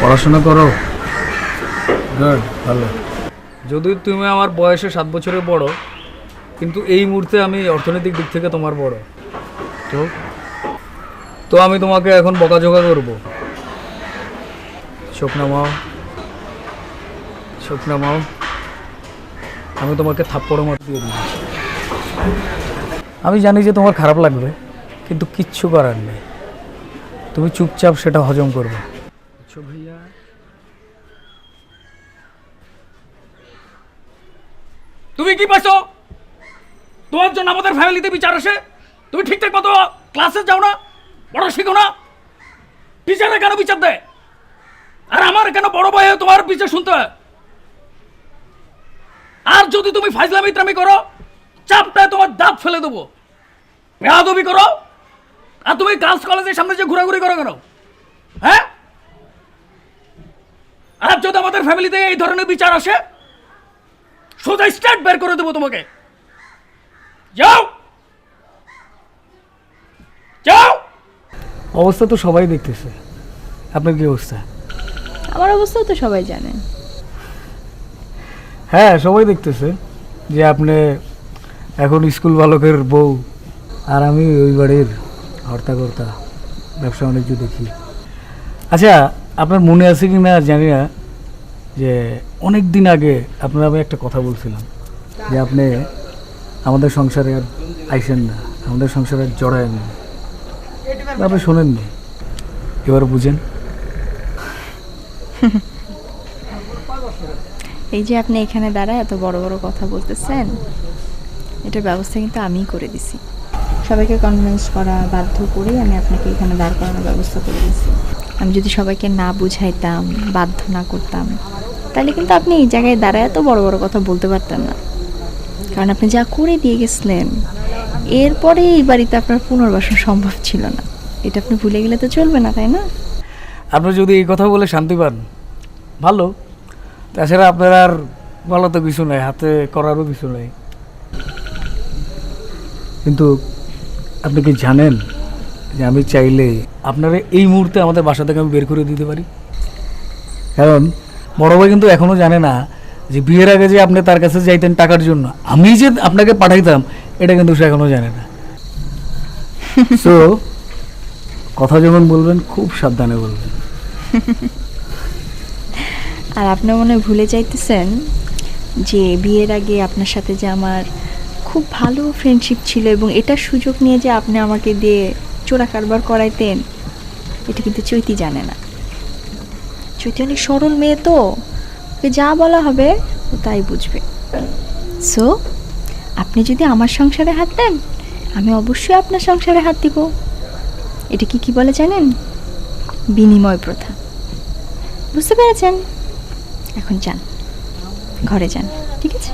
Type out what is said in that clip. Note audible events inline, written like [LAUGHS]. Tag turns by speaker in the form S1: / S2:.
S1: পড়াশোনা করো। গুড ভালো। যদি তুমি আমার বয়সে সাত বছরের বড় কিন্তু এই মুহূর্তে আমি অর্থনৈতিক দিক থেকে তোমার বড় তো? তো আমি তোমাকে এখন বকাঝোকা করব। চোখ নামাও। চোখ নামাও। আমি তোমাকে থাপ্পড় মার দিয়ে দিই আমি জানি যে তোমার খারাপ লাগবে। কিন্তু কিচ্ছু করার নেই। তুমি চুপচাপ সেটা হজম করবে। আচ্ছা তুমি কি পাইছো তোমার জন্য আমাদের ফ্যামিলিতে বিচার আসে। তুমি ঠিকঠাক মতো ক্লাসে যাও না, পড়া শিখো না। টিচারে কেন বিচার দেয়? আর আমার কেন বড় ভাই তোমার বিচার শুনতে হয়? আর যদি তুমি ফাইজলামি ইতরামি করো, চাপটায় তোমার দাঁত ফেলে দেবো। বেহাদবি করো আর তুমি গার্লস কলেজের সামনে যে ঘোরাঘুরি করো কেন? হ্যাঁ? আর যদি আমাদের ফ্যামিলিতে এই ধরনের বিচার আসে সোজা স্টার্ট বের করে দেবো তোমাকে। যাও! যাও! অবস্থা তো সবাই দেখতেছে। আপনার কি অবস্থা?
S2: আমার অবস্থা তো সবাই জানে।
S1: হ্যাঁ সবাই দেখতেছে যে আপনি এখন স্কুল বালকের বউ আর আমি ওই বাড়ির হর্তাকর্তা ব্যবসা বাণিজ্য দেখি। আচ্ছা আপনার মনে আছে কি না জানি না, যে অনেক দিন আগে আপনার আমি একটা কথা বলছিলাম, যে আপনি আমাদের সংসারে আর আইসেন না, আমাদের সংসারে আর জড়ায় না। আপনি শোনেননি, এবার বুঝেন।
S2: এই যে আপনি এখানে দাঁড়ায় এত বড় বড় কথা বলতেছেন, এটার ব্যবস্থা কিন্তু আমিই করে দিছি। সবাইকে কনভিন্স করা বাধ্য করেই আমি আপনাকে এখানে দাঁড় করানোর ব্যবস্থা করে দিয়েছি। আমি যদি সবাইকে না বুঝাইতাম বাধ্য না করতাম তাহলে কিন্তু আপনি এই জায়গায় দাঁড়ায় এত বড় বড় কথা বলতে পারতেন না। কারণ আপনি যা করে দিয়ে গেছিলেন এরপরে এই বাড়িতে আপনার পুনর্বাসন সম্ভব ছিল না। এটা আপনি ভুলে গেলে তো চলবে না তাই না?
S1: আপনি যদি এই কথা বলে শান্তি পান ভালো। তাছাড়া আপনার আর বলা তো কিছু নাই হাতে করারও কিছু নাই। কিন্তু আপনি কি জানেন যে আমি চাইলে আপনারা এই মুহূর্তে আমাদের বাসা থেকে আমি বের করে দিতে পারি? কারণ বড় ভাই কিন্তু এখনও জানে না যে বিয়ের আগে যে আপনি তার কাছে যাইতেন টাকার জন্য আমি যে আপনাকে পাঠাইতাম এটা কিন্তু সে এখনও জানে না। [LAUGHS] সো কথা যখন বলবেন খুব সাবধানে বলবেন।
S2: আর আপনি মনে ভুলে যাইতেছেন যে বিয়ের আগে আপনার সাথে যে আমার খুব ভালো ফ্রেন্ডশিপ ছিল এবং এটার সুযোগ নিয়ে যে আপনি আমাকে দিয়ে চোরা কারবার করাইতেন, এটা কিন্তু চৈতি জানে না। চৈতি অনেক সরল মেয়ে তো, ওকে যা বলা হবে ও তাই বুঝবে। সো আপনি যদি আমার সংসারে হাত দেন, আমি অবশ্যই আপনার সংসারে হাত দিব। এটা কি কি বলে জানেন? বিনিময় প্রথা। বুঝতে পেরেছেন? এখন যান, ঘরে যান, ঠিক আছে?